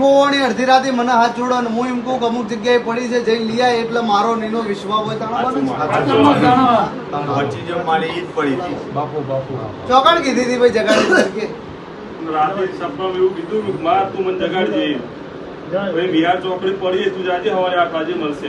ગોવાણી અડધી રાતે મને હાથ જોડો અને હું એમ કહું કે અમુક જગ્યાએ પડી છે જઈ લઈ આવે એટલે મારો નીનો વિશ્વાસ હોય ચોકડ કીધી હતી ભાઈ જગાડી રાતે સપનામાં એવું કીધું કે માર તું મને જગાડજે. ભાઈ બિહાર ચોકડી પડી તું જાજે હવે આઠ વાગે મળશે.